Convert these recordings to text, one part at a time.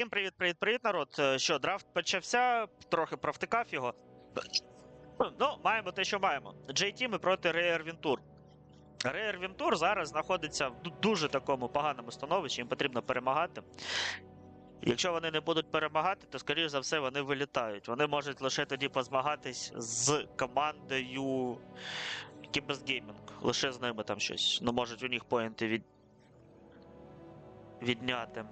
Всім привіт, привіт, привіт, народ. Е, Що, драфт почався, трохи провтикав його. Ну, маємо те, що маємо. JT ми проти Rare Ventur. Rare Ventur зараз знаходиться в дуже такому поганому становищі, їм потрібно перемагати. Якщо вони не будуть перемагати, то, скоріш за все, вони вилітають. Вони можуть лише тоді позмагатись з командою Kibes Gaming. Лише з ними там щось. Ну, можуть у них поінти від... відняти.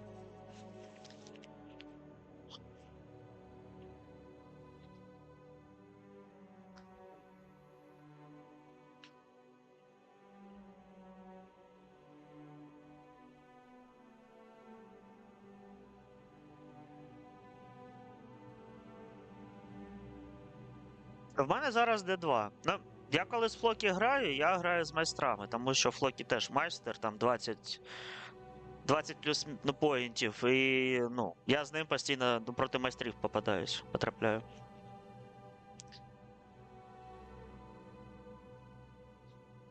В мене зараз D2. Ну, я коли з Флокі граю, я граю з майстрами, тому що Флокі теж майстер, там 20, 20 плюс ну, поінтів, і ну, я з ним постійно ну, проти майстрів попадаюсь, потрапляю.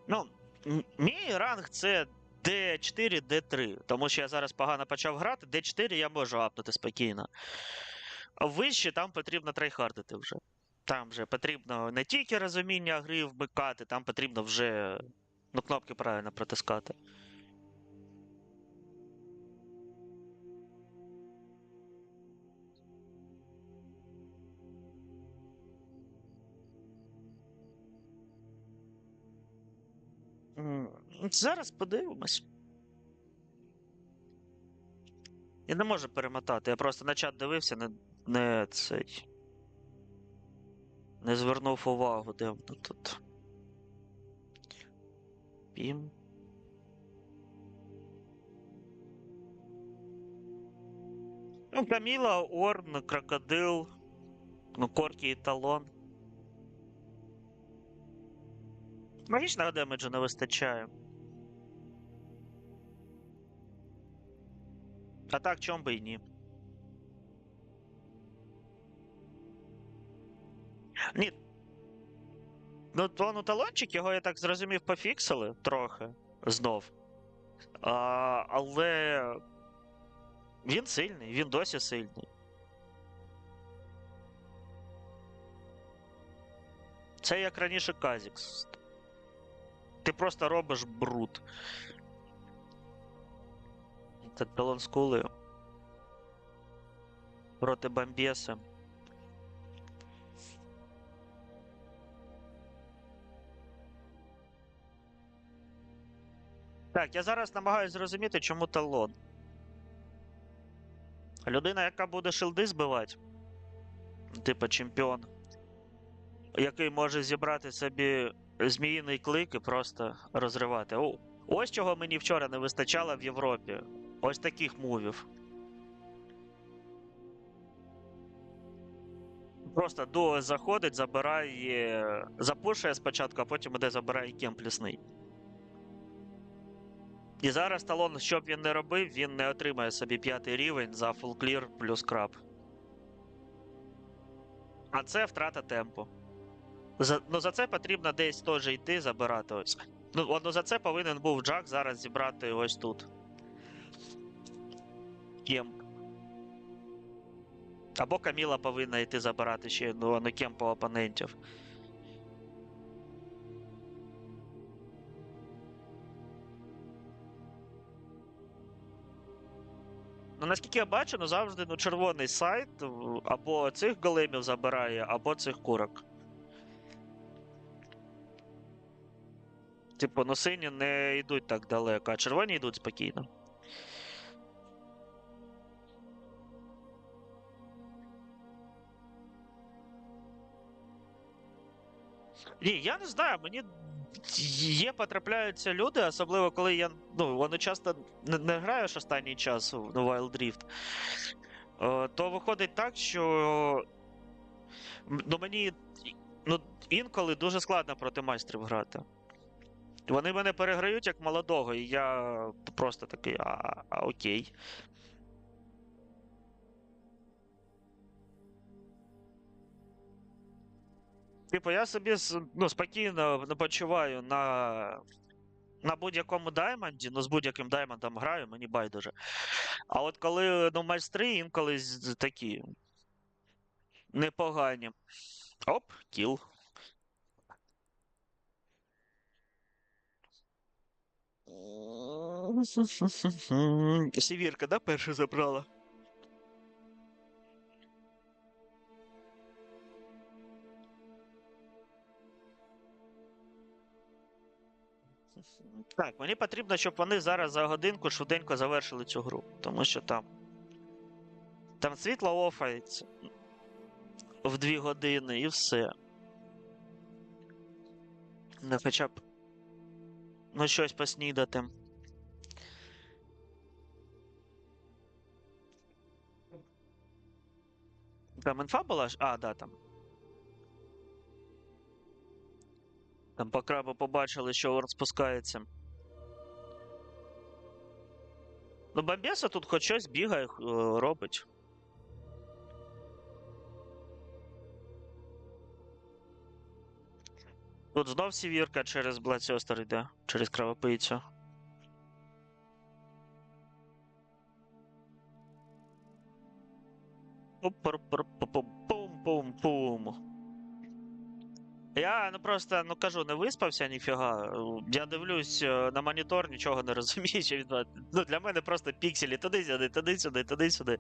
Ну, мій ранг це D4, D3, тому що я зараз погано почав грати, D4 я можу апнути спокійно. А вище там потрібно трайхардити вже. Там вже потрібно не тільки розуміння гри вмикати, там потрібно вже ну, кнопки правильно протискати. Зараз подивимось. Я не можу перемотати, я просто на чат дивився, не, не цей. Не звернув увагу, де воно тут. Пім. Ну, Каміла, Орн, Крокодил, ну, Коркі і Талон. Магічного демеджу не вистачає. А так, чом би і ні. Ні. Ну, то ну, талончик, його я так зрозумів, пофіксили трохи знов. А, але він сильний, він досі сильний. Це як раніше Казікс. Ти просто робиш бруд. Так талон скули. Проти Бамбєса. Так, я зараз намагаюся зрозуміти, чому талон. Людина, яка буде шилди збивати, типа чемпіон, який може зібрати собі зміїний клик і просто розривати. О, ось чого мені вчора не вистачало в Європі. Ось таких мувів. Просто дуо заходить, забирає, запушує спочатку, а потім іде забирає кемп лісний. І зараз талон, що б він не робив, він не отримає собі п'ятий рівень за фул клір плюс краб. А це втрата темпу. За, ну за це потрібно десь теж йти забирати ось. Ну, ну за це повинен був Джак зараз зібрати ось тут. Кемп. Або Каміла повинна йти забирати ще ну, кемпу опонентів. Ну, наскільки я бачу, ну завжди ну, червоний сайт або цих големів забирає, або цих курок. Типу, ну сині не йдуть так далеко, а червоні йдуть спокійно. Ні, я не знаю, мені є потрапляються люди, особливо коли я. Ну, вони часто не, не граєш останній час в Wild Rift. Е, то виходить так, що. Ну, мені ну, інколи дуже складно проти майстрів грати. Вони мене переграють як молодого, і я просто такий, а, а окей. Типу, я собі ну, спокійно почуваю на на будь-якому даймонді, ну з будь-яким даймондом граю, мені байдуже. А от коли ну, майстри інколи такі непогані. Оп, кіл. Сівірка, да, перша забрала? Так, мені потрібно, щоб вони зараз за годинку швиденько завершили цю гру. Тому що там. Там світло офається в дві години і все. Не хоча б. Ну, щось поснідати. Там інфа була ж? А, да, там. Там по крабу побачили, що Орд спускається. Ну, Бомбеса тут хоч щось бігає, е, робить. Тут знов сівірка через Бладсьостер йде, через кровопийцю. Пум-пум-пум-пум-пум. Я ну просто ну кажу, не виспався ніфіга. Я дивлюсь е, на монітор, нічого не розумію, що відбувається. Ну, для мене просто пікселі туди-сюди, туди-сюди, туди-сюди.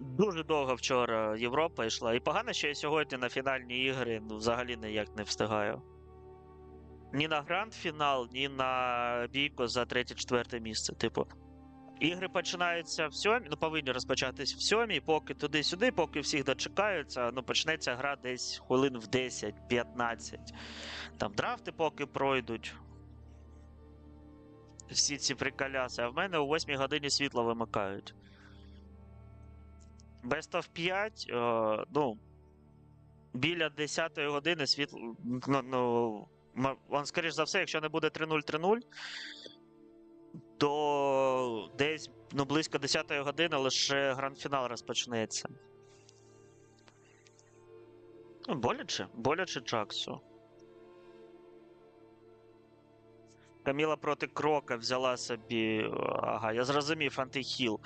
Дуже довго вчора Європа йшла. І погано, що я сьогодні на фінальні ігри ну, взагалі ніяк не встигаю. Ні на гранд-фінал, ні на бійку за третє-четверте місце. Типу. Ігри починаються в сьомій, ну повинні розпочатись в сьомій, поки туди-сюди, поки всіх дочекаються, ну почнеться гра десь хвилин в 10-15. Там драфти поки пройдуть. Всі ці приколяси. А в мене о 8 годині світло вимикають. Best of 5, е, ну. Біля 10 години світло. Ну, ну, скоріш за все, якщо не буде 3-0-3-0, то десь ну, близько 10-ї години лише гранд-фінал розпочнеться. Ну, боляче, боляче Джаксу. Каміла проти Крока взяла собі. Ага, я зрозумів, антихіл.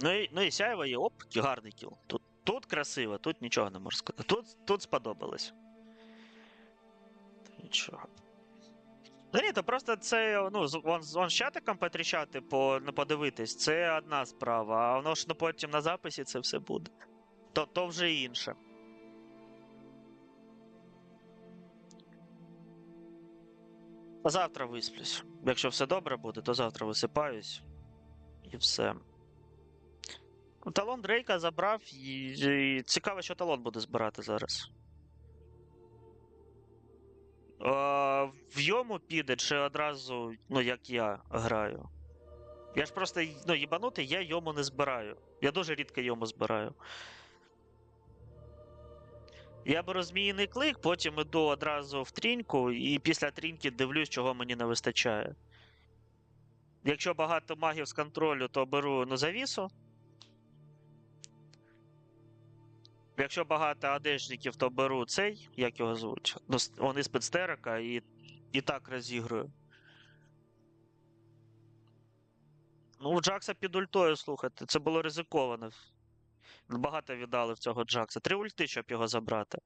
Ну і, ну і сяєва є, оп, гарний кіл. Тут, тут красиво, тут нічого не можу сказати. Тут, тут сподобалось. Нічого. Ну ні, то просто це, ну, вон, з- чатиком потріщати, по, ну, подивитись, це одна справа, а воно ж ну, потім на записі це все буде. То, то вже інше. Завтра висплюсь. Якщо все добре буде, то завтра висипаюсь. І все. Ну, Талон Дрейка забрав, і, і цікаво, що талон буде збирати зараз. А, в йому піде чи одразу, ну, як я граю. Я ж просто ну, їбанутий, я йому не збираю. Я дуже рідко йому збираю. Я беру зміїний клик, потім іду одразу в тріньку, і після тріньки дивлюсь, чого мені не вистачає. Якщо багато магів з контролю, то беру ну, завісу. Якщо багато одежників, то беру цей, як його звуть. Ну, Вони спецтерика і, і так розігрую. Ну, у Джакса під ультою, слухайте, це було ризиковано. Багато віддали в цього Джакса. Три ульти, щоб його забрати.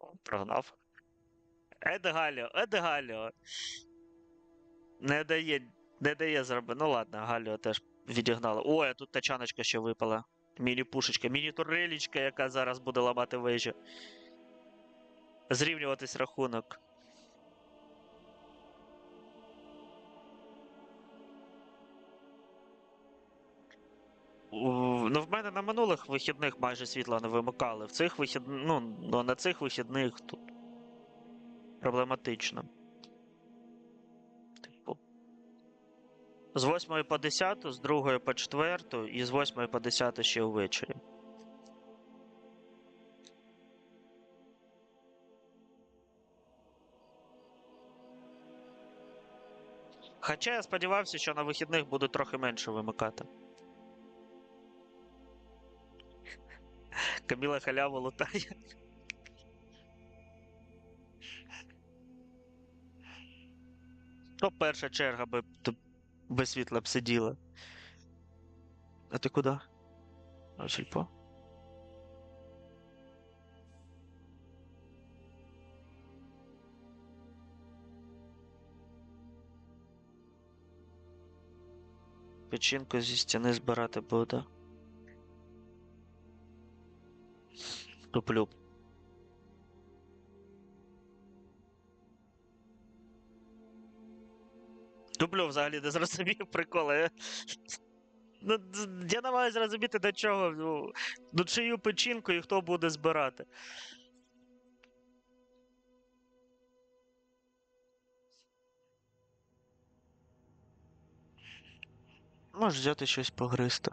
О, Едгаліо, Едгаліо. Не дає, не дає зробити. Ну ладно, Галіо теж відігнала. Ой, а тут тачаночка ще випала. Міні-пушечка, міні-турелічка, яка зараз буде ламати вежі. Зрівнюватись рахунок. Ну, в мене на минулих вихідних майже світла не вимикали. В цих вихід... ну, ну, на цих вихідних тут проблематично. Типу. З 8 по 10, з 2 по 4 і з 8 по 10 ще ввечері. Хоча я сподівався, що на вихідних буде трохи менше вимикати. Каміла халяву лутає. То перша черга би без світла б сиділа. А ти куди? А сільпо? Печінку зі стіни збирати буде. Туплю. Туплю взагалі не зрозумів приколи. Ну, я намагаюся зрозуміти до чого. Ну, до чию печінку і хто буде збирати. Можеш взяти щось погристи.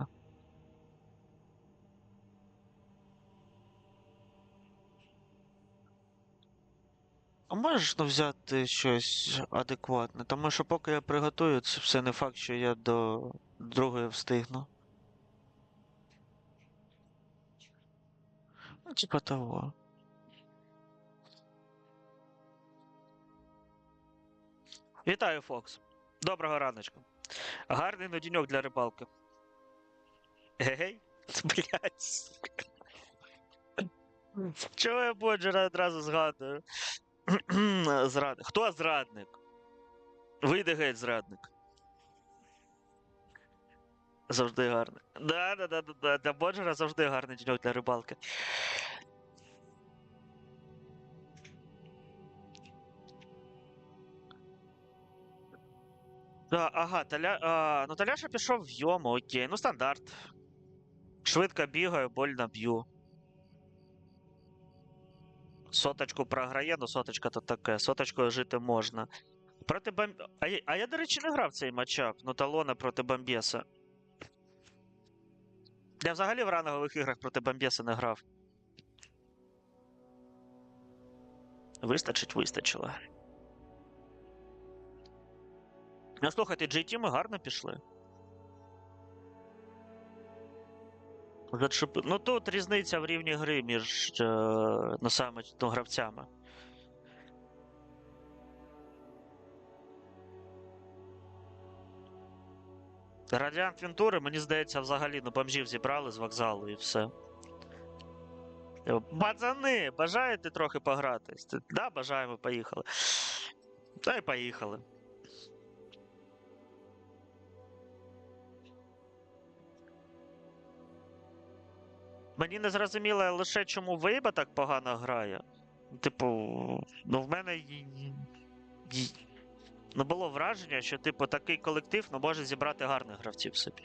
Можеш ну, взяти щось адекватне, тому що поки я приготую, це все не факт, що я до другої встигну. Ну, типа того. Вітаю, Фокс. Доброго раночку. Гарний нудіньок для рибалки. Гей, блядь. Чого я Боджера одразу згадую? Зрадник. Хто зрадник? Вийде геть зрадник. Завжди гарний. Да, да, да, да, да. Для Боджера завжди гарний діньок для рибалки. Да, ага, Таля... а, ну Таляша пішов в йому, окей. Ну, стандарт. Швидко бігаю, больно б'ю. Соточку програє, ну соточка то таке. Соточкою жити можна. Проти бомб... А я, а я, до речі, не грав цей матчап. Ну, талона проти Бомбєса. Я взагалі в рангових іграх проти Бомбєса не грав. Вистачить, вистачило. Ну, слухайте, GT ми гарно пішли. Зачеп- Ну тут різниця в рівні гри між е, ну, саме ну, гравцями. Радіант Вентури, мені здається, взагалі ну, бомжів зібрали з вокзалу і все. Е, Пацани, бажаєте трохи погратись? Да, бажаємо, поїхали. Та й поїхали. Мені не зрозуміло лише, чому Вейба так погано грає. Типу, ну в мене ну, було враження, що, типу, такий колектив ну, може зібрати гарних гравців собі.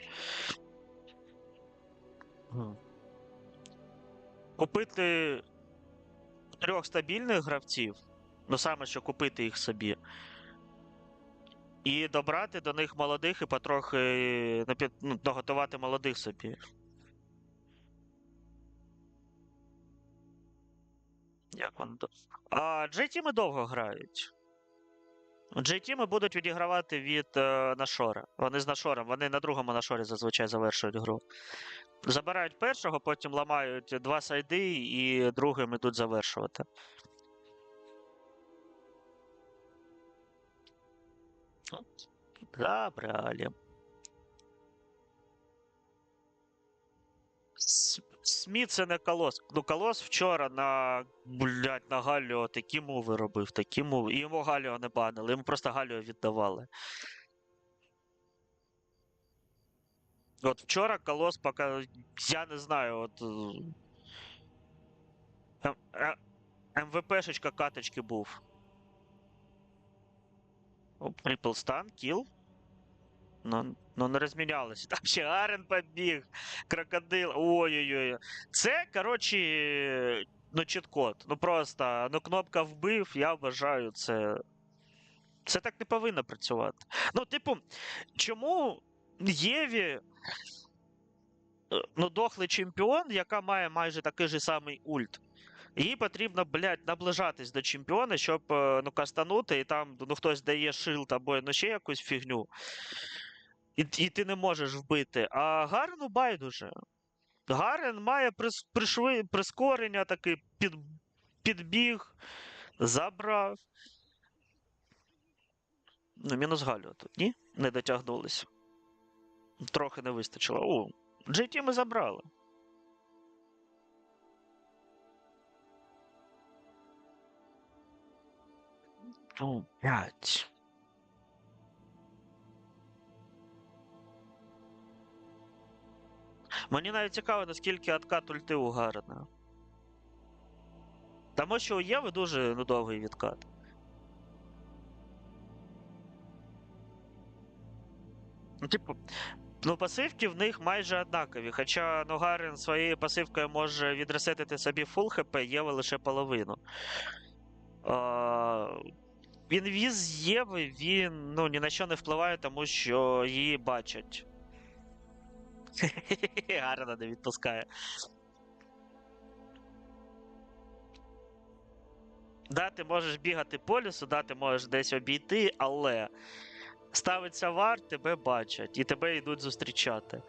Купити трьох стабільних гравців, ну саме що купити їх собі. І добрати до них молодих і потрохи ну, наготувати молодих собі. Як вони до... А J-тіми довго грають. J-тіми будуть відігравати від е, Нашора. Вони з Нашором, вони на другому Нашорі зазвичай завершують гру. Забирають першого, потім ламають два сайди і другим ідуть завершувати. От. Забрали. Сміт це не колос. Ну, колос вчора на блядь, на Галіо такі мови робив, такі мови. І йому Галіо не банили, йому просто Галіо віддавали. От вчора колос пока. Я не знаю, от. е, м- е, МВПшечка каточки був. Трипл стан, кіл. Ну, ну не розмінялися. Там ще Арен побіг, крокодил. Ой-ой-ой. Це, коротше, ну, чіткод. Ну просто, ну, кнопка вбив, я вважаю, це. Це так не повинно працювати. Ну, типу, чому Єві. е, Ну, дохлий чемпіон, яка має майже такий же самий ульт. Їй потрібно, блядь, наближатись до чемпіона, щоб е, ну, кастанути, і там ну, хтось дає шилд або ну, ще якусь фігню. І, і ти не можеш вбити. А Гарену байдуже. Гарен має пришви, прискорення, такий під, підбіг, забрав. Ну, мінус Галю тут, ні? Не дотягнулися. Трохи не вистачило. О, GT ми забрали. Ну, п'ять. Мені навіть цікаво, наскільки откат ульти у Гарена. Тому що у Єви дуже ну, довгий відкат. Ну, типу, ну, пасивки в них майже однакові. Хоча ну, Гарен своєю пасивкою може відресетити собі фул хп, Єва лише половину. А, він віз Єви, він ну, ні на що не впливає, тому що її бачать. Гарна не відпускає. Да, ти можеш бігати по лісу, да, ти можеш десь обійти, але ставиться вар, тебе бачать і тебе йдуть зустрічати.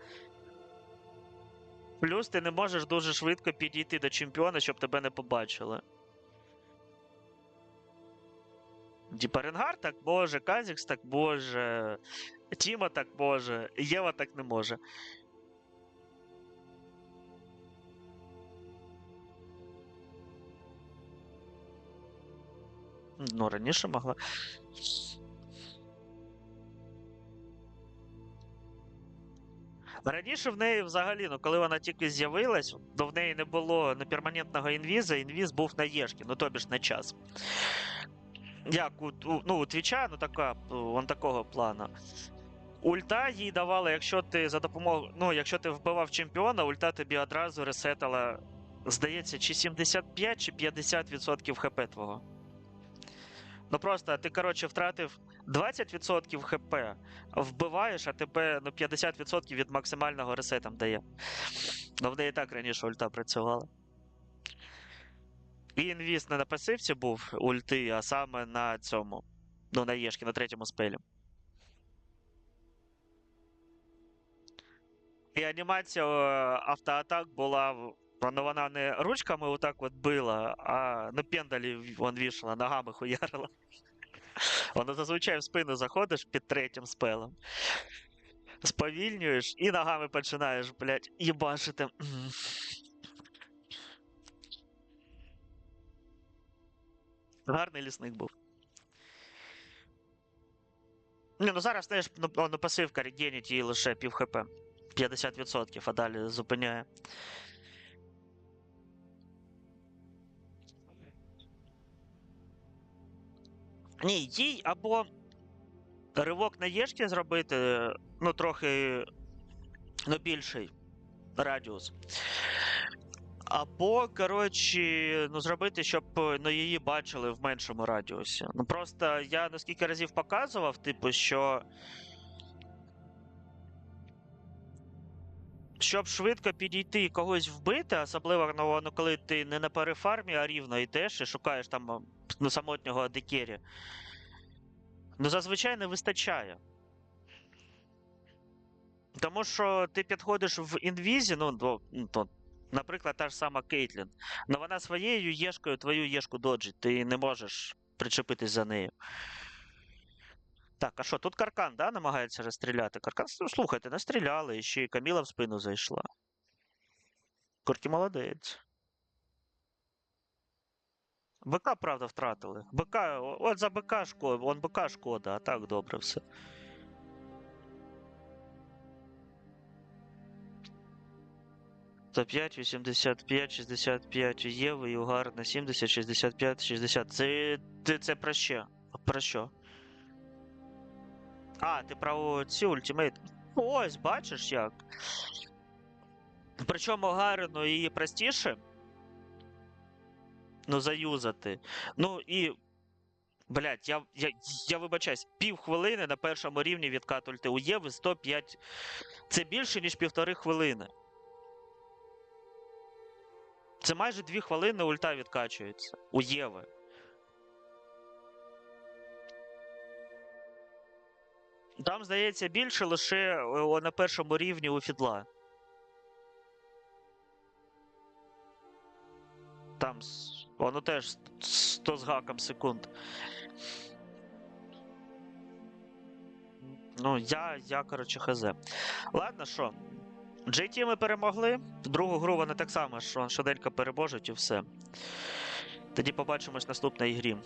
Плюс ти не можеш дуже швидко підійти до чемпіона, щоб тебе не побачили. Типа так може, Казікс так може, Тіма так може, Єва так не може. Ну, раніше могла. Раніше в неї взагалі, ну коли вона тільки з'явилась, то в неї не було не перманентного інвіза, інвіз був на Єшки, ну тобі ж на час. Як у, у- ну, у Твіча, ну така, он такого плану. Ульта їй давала, якщо ти за допомогою. Ну, якщо ти вбивав чемпіона, ульта тобі одразу ресетала, здається, чи 75, чи 50% хп твого. Ну просто ти, коротше, втратив 20% хп, вбиваєш, а тебе ну, 50% від максимального ресетом дає. Ну, в неї так раніше ульта працювала. І інвіз не на пасивці був ульти, а саме на цьому. Ну, на Єшки, на третьому спелі. І анімація е, автоатак була. В- Ну, вона не ручками отак от била, а на пендалі вон вішала, ногами хуярила. Воно зазвичай в спину заходиш під третім спелом. Сповільнюєш і ногами починаєш, блядь, їбашити. Гарний лісник був. Ні, ну зараз теж ну, ну, пасивка регенить її лише пів хп. 50%, а далі зупиняє. Ні, їй або ривок на Єшки зробити, ну, трохи ну, більший радіус. Або, коротше, ну, зробити, щоб ну, її бачили в меншому радіусі. Ну просто я наскільки разів показував, типу, що. Щоб швидко підійти і когось вбити, особливо ну, ну, коли ти не на перефармі, а рівно йдеш і шукаєш там ну, самотнього декері. Ну, зазвичай не вистачає. Тому що ти підходиш в інвізі, ну, до, ну, то, наприклад, та ж сама Кейтлін. Ну вона своєю єшкою твою єшку доджить, ти не можеш причепитись за нею. Так, а що, тут Каркан, да, намагається розстріляти? Каркан, ну, слухайте, настріляли, і ще й Каміла в спину зайшла. Корті молодець. БК, правда, втратили. БК, от за БК шкода, он БК шкода, а так добре все. Та 5, 85, 65 Єви і Угар на 70, 65, 60. Це, це, це про що? Про що? А, ти про ці ультимейт. Ось, бачиш як. Причому Гарину її простіше. Ну, заюзати. Ну і. Блять, я, я, я вибачаюсь, пів хвилини на першому рівні відкат ульти. У Єви 105. Це більше, ніж півтори хвилини. Це майже дві хвилини ульта відкачується. У Єви. Там, здається, більше лише на першому рівні у Фідла. Там воно теж 100 з гаком секунд. Ну, я, я, коротше, хз. Ладно, що? GT ми перемогли. Другу гру вони так само, що швиденько переможуть і все. Тоді побачимось в наступній грі.